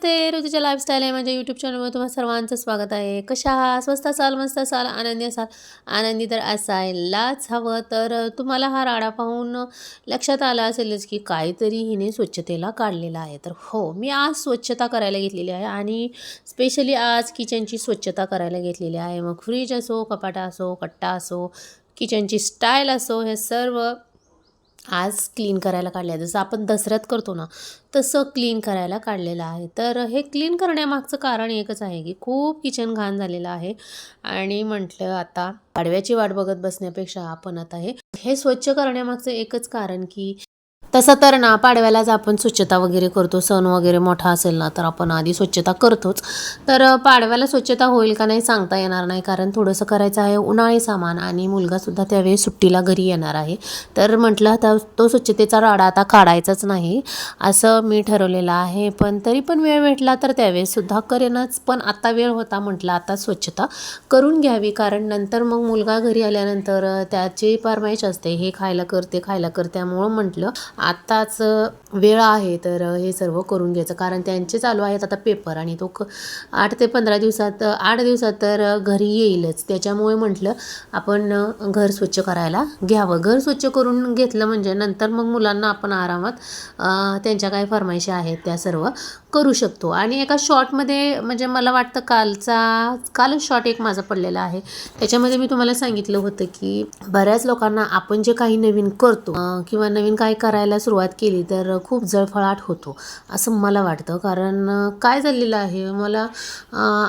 नमस्ते ऋतूच्या लाईफस्टाईल आहे माझ्या यूट्यूब चॅनलवर तुम्हाला सर्वांचं स्वागत आहे. कशा आहात? स्वस्त असाल मस्त असाल आनंदी असाल? आनंदी तर असायलाच हवं. तर तुम्हाला हा राडा पाहून लक्षात आला असेलच की काहीतरी हिने स्वच्छतेला काढलेला आहे. तर हो मी आज स्वच्छता करायला घेतलेली आहे आणि स्पेशली आज किचनची स्वच्छता करायला घेतलेली आहे. मग फ्रीज असो कपाटा असो कट्टा असो किचनची स्टाईल असो हे सर्व आज क्लीन करायला काढले आहे जसं आपण दसऱ्यात करतो ना तसं क्लीन करायला काढलेलं आहे. तर हे क्लीन करण्यामागचं कारण एकच आहे की खूप किचन घाण झालेलं आहे. आणि म्हटलं आता पाडव्याची वाट बघत बसण्यापेक्षा आपण आता हे हे स्वच्छ करण्यामागचं एकच कारण की तसं तर ना पाडव्यालाच आपण स्वच्छता वगैरे करतो. सण वगैरे मोठा असेल ना तर आपण आधी स्वच्छता करतोच. तर पाडव्याला स्वच्छता होईल का नाही सांगता येणार नाही कारण थोडंसं करायचं आहे उन्हाळी सामान आणि मुलगासुद्धा त्यावेळी सुट्टीला घरी येणार आहे. तर म्हटलं आता तो स्वच्छतेचा राडा आता काढायचाच नाही असं मी ठरवलेलं आहे. पण तरी पण वेळ भेटला तर त्यावेळेससुद्धा करेनच. पण आता वेळ होता म्हटलं आता स्वच्छता करून घ्यावी. कारण नंतर मग मुलगा घरी आल्यानंतर त्याची फरमाईश असते. हे खायला करते खायला कर. त्यामुळं म्हटलं आत्ताच वेळ आहे तर हे सर्व करून घ्यायचं. कारण त्यांचे चालू आहेत आता पेपर आणि तो क आठ ते पंधरा दिवसात आठ दिवसात तर घरी येईलच. त्याच्यामुळे म्हटलं आपण घर स्वच्छ करायला घ्यावं. घर स्वच्छ करून घेतलं म्हणजे नंतर मग मुलांना आपण आरामात त्यांच्या काय फरमाईशी आहेत त्या सर्व करू शकतो. आणि एका शॉर्टमध्ये म्हणजे मला वाटतं कालचा कालच शॉर्ट एक माझा पडलेला आहे. त्याच्यामध्ये मी तुम्हाला सांगितलं होतं की बऱ्याच लोकांना आपण जे काही नवीन करतो किंवा नवीन काय करायला सुरुवात केली तर खूप जळफळाट होतो असं मला वाटतं. कारण काय झालेलं आहे मला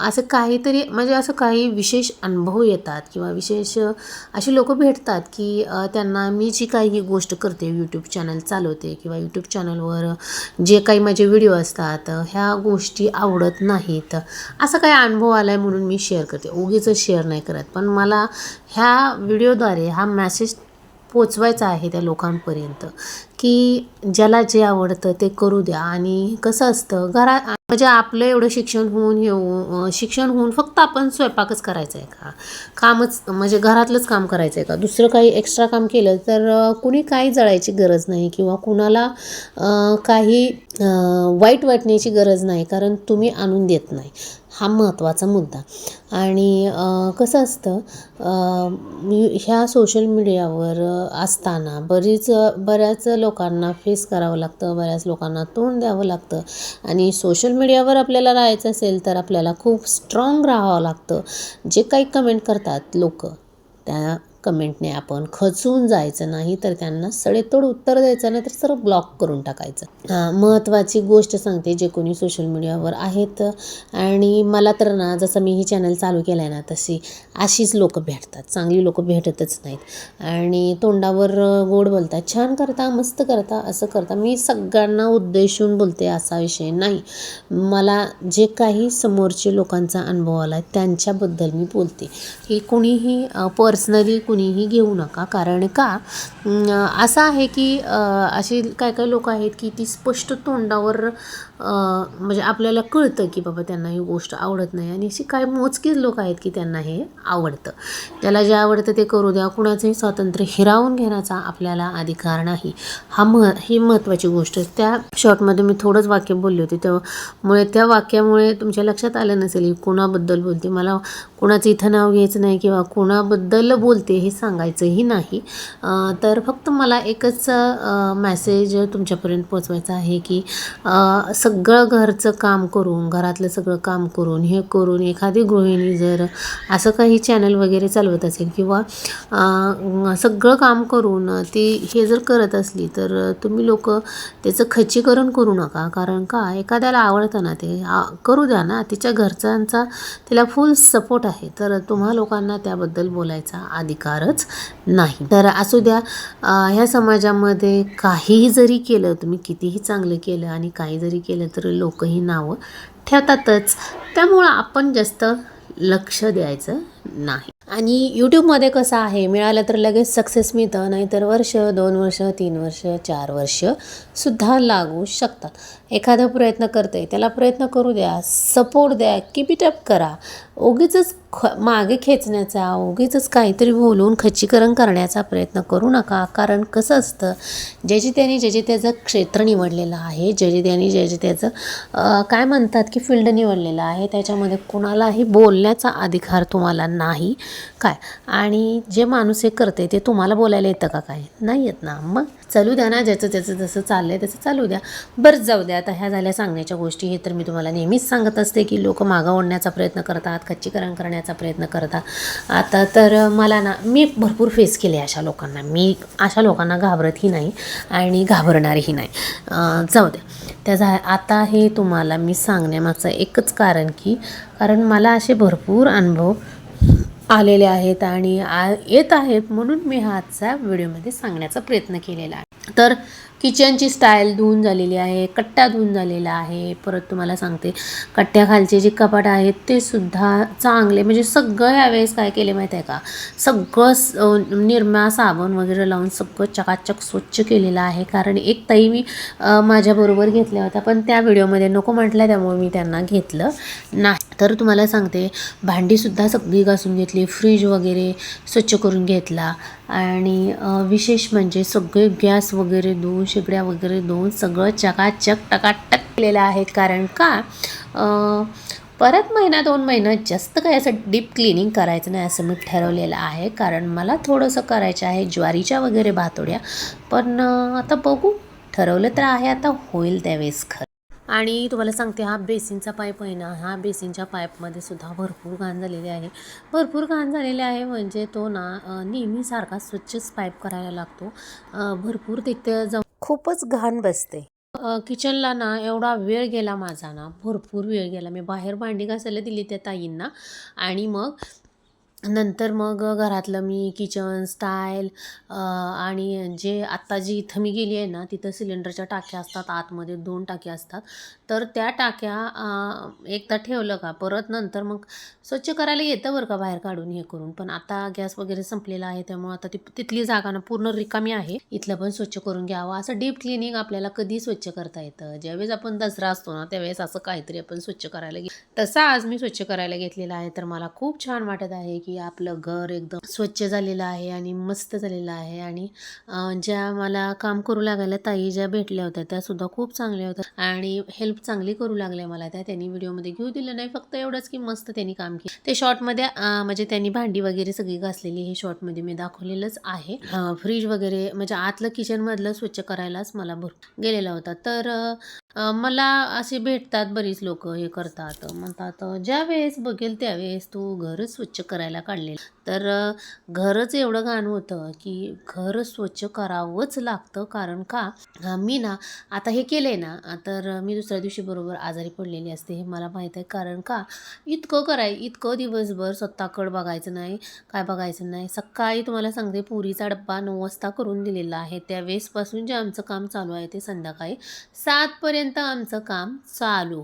असं काहीतरी म्हणजे असं काही विशेष अनुभव येतात किंवा विशेष अशी लोक भेटतात की त्यांना मी जी काही गोष्ट करते यूट्यूब चॅनल चालवते किंवा यूट्यूब चॅनलवर जे काही माझे व्हिडिओ असतात ह्या गोष्टी आवडत नाहीत असा काही अनुभव आला आहे म्हणून मी शेअर करते. उगीच शेअर नाही करत. पण मला ह्या व्हिडिओद्वारे हा मेसेज पोचवायचं आहे त्या लोकांपर्यंत की ज्याला जे आवडतं ते करू द्या. आणि कसं असतं घरा म्हणजे आपलं एवढं शिक्षण होऊन हे शिक्षण होऊन फक्त आपण स्वयंपाकच करायचं आहे का? कामच म्हणजे घरातलंच काम करायचं आहे का? दुसरं काही एक्स्ट्रा काम केलं तर कुणी काही जळायची गरज नाही किंवा कुणाला काही वाईट वाटण्याची गरज नाही कारण तुम्ही आणून देत नाही. हा महत्त्वाचा मुद्दा. आणि कसं असतं ह्या सोशल मीडियावर असताना बरीच बऱ्याच लोकांना फेस करावं लागतं बऱ्याच लोकांना तोंड द्यावं लागतं. आणि सोशल मीडियावर आपल्याला राहायचं असेल तर आपल्याला खूप स्ट्रॉंग राहावं लागतं. जे काही कमेंट करतात लोक त्या कमेंटने आपण खचून जायचं नाही तर त्यांना सडेतोड उत्तर द्यायचं नाही तर सर्व ब्लॉक करून टाकायचं. महत्त्वाची गोष्ट सांगते जे कोणी सोशल मीडियावर आहेत. आणि मला तर ना जसं मी ही चॅनल चालू केलं आहे ना तशी अशीच लोकं भेटतात. चांगली लोकं भेटतच नाहीत. आणि तोंडावर गोड बोलतात. छान करता मस्त करता असं करता. मी सगळ्यांना उद्देशून बोलते असा विषय नाही. मला जे काही समोरचे लोकांचा अनुभव आला आहे त्यांच्याबद्दल मी बोलते. की कुणीही पर्सनली कुणीही घेऊ नका. कारण का? असं आहे की असे अशी काय काय लोक आहेत की ती स्पष्ट तोंडावर म्हणजे आपल्याला कळतं की बाबा त्यांना ही गोष्ट आवडत नाही. आणि अशी काही मोजकीच लोक आहेत की त्यांना हे आवडतं. त्याला जे आवडतं ते करू द्या. कुणाचंही स्वातंत्र्य हिरावून घेण्याचा आपल्याला अधिकार नाही. हा मह ही महत्त्वाची गोष्ट. त्या शॉर्टमध्ये मी थोडंच वाक्य बोलले होते. त्यामुळे त्या वाक्यामुळे तुमच्या लक्षात आलं नसेल की कोणाबद्दल बोलते. मला कोणाचं इथं नाव घ्यायचं नाही किंवा कोणाबद्दल बोलते. हे सांगायचंही नाही. तर फक्त मला एकच मॅसेज तुमच्यापर्यंत पोचवायचा आहे की सगळं घरचं काम करून घरातलं सगळं काम करून हे करून एखादी गृहिणी जर असं काही चॅनल वगैरे चालवत असेल किंवा सगळं काम करून ती हे जर करत असली तर तुम्ही लोक त्याचं खच्चीकरण करू नका. कारण का? एखाद्याला आवडतं ना ते. आ- करू द्या ना. तिच्या घरच्यांचा तिला फुल सपोर्ट आहे. तर तुम्हा लोकांना त्याबद्दल बोलायचा अधिकार अधिकारच नाही. तर असू द्या ह्या समाजामध्ये काहीही जरी केलं तुम्ही कितीही चांगलं केलं आणि काही जरी केलं तर लोकही नावं ठेवतातच. त्यामुळं आपण जास्त लक्ष द्यायचं नाही. आणि यूट्यूबमध्ये कसं आहे मिळालं तर लगेच सक्सेस मिळतं नाहीतर वर्ष दोन वर्ष तीन वर्ष चार वर्ष सुद्धा लागू शकतात. एखादा प्रयत्न करते त्याला प्रयत्न करू द्या सपोर्ट द्या किप इट अप करा. उगीच ख मागे खेचण्याचा उगीच काहीतरी बोलून खच्चीकरण करण्याचा प्रयत्न करू नका. कारण कसं असतं ज्याची त्याने ज्याचे त्याचं क्षेत्र निवडलेलं आहे. ज्याचे त्याने ज्याचे त्याचं काय म्हणतात की फील्ड निवडलेलं आहे. त्याच्यामध्ये कुणालाही बोलण्याचा अधिकार तुम्हाला नाही. काय? आणि जे माणूस हे करते ते तुम्हाला बोलायला येतं का काय नाही येत ना. मग चालू द्या ना ज्याचं त्याचं जसं चाललं आहे तसं चालू द्या. बरं जाऊ द्या. आता ह्या झाल्या सांगण्याच्या गोष्टी. हे तर मी तुम्हाला नेहमीच सांगत असते की लोक मागं ओढण्याचा प्रयत्न करतात खच्चीकरण करण्याचा प्रयत्न करतात. आता तर मला ना मी भरपूर फेस केले अशा लोकांना. मी अशा लोकांना घाबरतही नाही आणि घाबरणारही नाही. जाऊ द्या त्या झा आता हे तुम्हाला मी सांगण्यामागचं एकच कारण की कारण मला असे भरपूर अनुभव आलेले आहेत आणि आ येत आहेत म्हणून मी हा आजचा व्हिडिओमध्ये सांगण्याचा प्रयत्न केलेला आहे. तर किचनची स्टाईल धुवून झालेली आहे कट्टा धुवून झालेला आहे. परत तुम्हाला सांगते कट्ट्याखालचे जे कपाट आहेत ते सुद्धा चांगले म्हणजे सगळं यावेळेस काय केले माहीत आहे का? सगळं स- निरमा साबण वगैरे लावून सगळं चकाचक स्वच्छ केलेलं आहे. कारण एक ताई मी माझ्याबरोबर घेतल्या होत्या पण त्या व्हिडिओमध्ये नको म्हटल्या त्यामुळे मी त्यांना घेतलं नाही. तर तुम्हाला सांगते भांडीसुद्धा सगळी घासून घेतली फ्रीज वगैरे स्वच्छ करून घेतला. आणि विशेष म्हणजे सगळे गॅस वगैरे धुवून शेगड्या वगैरे धुवून सगळं चकाचक टकाटक केलेलं आहे. कारण का? परत महिना दोन महिना जास्त काही असं डीप क्लिनिंग करायचं नाही असं मी ठरवलेलं आहे. कारण मला थोडंसं करायचं आहे ज्वारीच्या वगैरे भातोड्या. पण आता बघू. ठरवलं तर आहे आता होईल त्यावेळेस खरं. आणि तुम्हाला सांगते हा बेसिनचा पाईप आहे ना हा बेसिनच्या पाईपमध्ये सुद्धा भरपूर घाण झालेले आहे. भरपूर घाण झालेले आहे म्हणजे तो ना अं, नेहमी सारखा स्वच्छच पाईप करायला लागतो. भरपूर तिथे जाऊन खूपच घाण बसते. किचनला ना एवढा वेळ गेला माझा ना भरपूर वेळ गेला. मी बाहेर भांडी घासायला दिली त्या ताईंना आणि मग नंतर मग घरातलं मी किचन स्टाईल आणि जे आत्ता जी इथं मी गेली आहे ना तिथं सिलेंडरच्या टाक्या असतात आतमध्ये दोन टाक्या असतात. तर त्या टाक्या एकदा ठेवलं का परत नंतर मग स्वच्छ करायला येतं बरं का बाहेर काढून हे करून. पण आता गॅस वगैरे संपलेला आहे त्यामुळे आता ती तिथली जागा ना पूर्ण रिकामी आहे. इथलं पण स्वच्छ करून घ्यावं. असं डीप क्लिनिंग आपल्याला कधी स्वच्छ करता येतं? ज्यावेळेस आपण दसरा असतो ना त्यावेळेस असं काहीतरी आपण स्वच्छ करायला घे तसा आज मी स्वच्छ करायला घेतलेला आहे. तर मला खूप छान वाटत आहे की आपलं घर एकदम स्वच्छ झालेलं आहे आणि मस्त झालेलं आहे. आणि ज्या मला काम करू लागायला ताई ज्या भेटल्या होत्या त्या सुद्धा खूप चांगल्या होत्या. आणि हेल्प चांगली करू लागल्या मला त्या. त्यांनी व्हिडिओमध्ये घेऊ दिलं नाही फक्त एवढंच की मस्त त्यांनी काम केलं. ते शॉर्टमध्ये म्हणजे त्यांनी भांडी वगैरे सगळी घासलेली हे शॉर्टमध्ये मी दाखवलेलंच आहे. फ्रीज वगैरे म्हणजे आतलं किचनमधलं स्वच्छ करायलाच मला भर गेलेला होता. तर मला असे भेटतात बरीच लोक हे करतात. म्हणतात ज्या वेळेस बघेल त्यावेळेस तू घरच स्वच्छ करायला काढले तर घरच एवढं घाण होतं की घर स्वच्छ करावंच लागतं. कारण का? मी ना आता हे केलं आहे ना तर मी दुसऱ्या दिवशी बरोबर आजारी पडलेली असते हे मला माहीत आहे. कारण का? इतकं कराय इतकं दिवसभर स्वतःकडं बघायचं नाही काय बघायचं नाही. सकाळी तुम्हाला सांगते पुरीचा डब्बा नऊ वाजता करून दिलेला आहे. त्या वेळेसपासून जे आमचं काम चालू आहे ते संध्याकाळी सातपर्यंत आमचं काम चालू.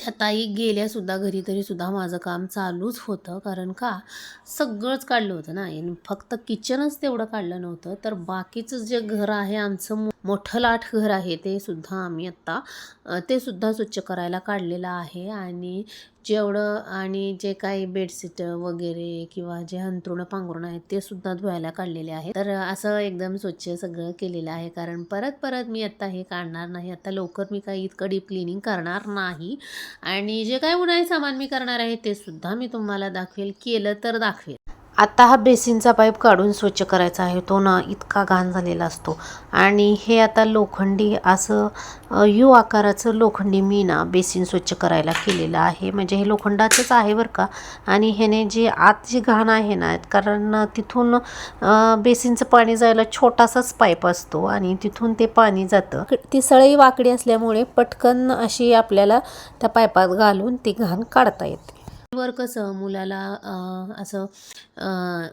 त्या ताई गेल्यासुद्धा घरी तरीसुद्धा माझं काम चालूच होतं. कारण का? सगळंच काढलं होतं ना. फक्त किचनच तेवढं काढलं नव्हतं. तर बाकीचं जे घर आहे आमचं मोठं लाट घर आहे ते सुद्धा आम्ही आत्ता ते सुद्धा स्वच्छ करायला काढलेलं आहे. आणि जेवढं आणि जे काही बेडशीट वगैरे किंवा जे हंतरुणं पांघरुणं आहेत ते सुद्धा धुवायला काढलेले आहे तर असं एकदम स्वच्छ सगळं केलेलं आहे. कारण परत परत मी आत्ता हे काढणार नाही. आता लवकर मी काही इतकं डीप क्लिनिंग करणार नाही. आणि जे काही उन्हाळी सामान मी करणार आहे ते सुद्धा मी तुम्हाला दाखवेल. केलं तर दाखवेल. आता हा बेसिनचा पाईप काढून स्वच्छ करायचा आहे. तो ना इतका घाण झालेला असतो. आणि हे आता लोखंडी असं यू आकाराचं लोखंडी मी ना बेसिन स्वच्छ करायला केलेलं आहे. म्हणजे हे लोखंडाचंच आहे बरं का. आणि ह्याने जे आत जी घाण आहे ना कारण तिथून बेसिनचं पाणी जायला छोटासाच पाईप असतो आणि तिथून ते पाणी जातं. ती सळई वाकडी असल्यामुळे पटकन अशी आपल्याला त्या पाईपात घालून ती घाण काढता येते. वर कसं मुलाला असं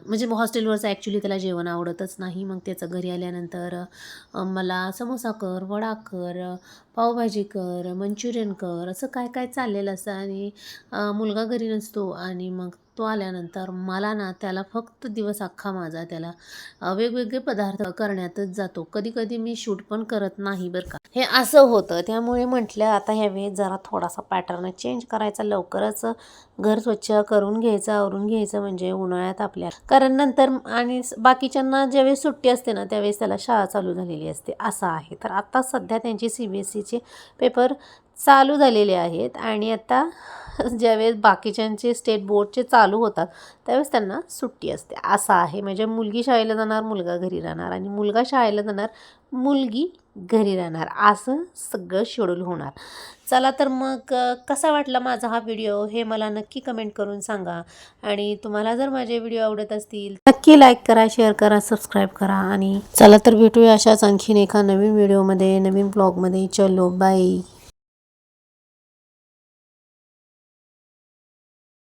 म्हणजे हॉस्टेलवरचं ॲक्च्युली त्याला जेवण आवडतच नाही मग त्याचं घरी आल्यानंतर मला समोसा कर वडा कर पावभाजी कर मंचुरियन कर असं काय काय चाललेलं असतं आणि मुलगा घरी नसतो आणि मग तो आल्यानंतर मला ना त्याला फक्त दिवस अख्खा माझा त्याला वेगवेगळे पदार्थ करण्यातच जातो. कधी कधी मी शूट पण करत नाही बरं का. हे असं होतं. त्यामुळे म्हटलं आता ह्यावेळेस जरा थोडासा पॅटर्न चेंज करायचा. लवकरच घर स्वच्छ करून घ्यायचं आवरून घ्यायचं म्हणजे उन्हाळ्यात आपल्या. कारण नंतर आणि बाकीच्यांना ज्यावेळेस सुट्टी असते ना त्यावेळेस त्याला शाळा चालू झालेली असते. असं आहे. तर आता सध्या त्यांची सी बी एस सीचे पेपर चालू झालेले आहेत आणि आता ज्यावेळेस बाकीच्यांचे स्टेट बोर्डचे चालू होतात त्यावेळेस त्यांना सुट्टी असते. असं आहे. म्हणजे मुलगी शाळेला जाणार मुलगा घरी राहणार आणि मुलगा शाळेला जाणार मुलगी घरी राहणार. असं सगळं शेड्यूल होणार. चला तर मग कसा वाटला माझा हा व्हिडिओ? हे मला नक्की कमेंट करून सांगा. आणि तुम्हाला जर माझे व्हिडिओ आवडत असतील नक्की लाईक करा शेअर करा सबस्क्राईब करा. आणि चला तर भेटूया अशाच आणखीन एका नवीन व्हिडिओमध्ये नवीन ब्लॉगमध्ये चलो बाय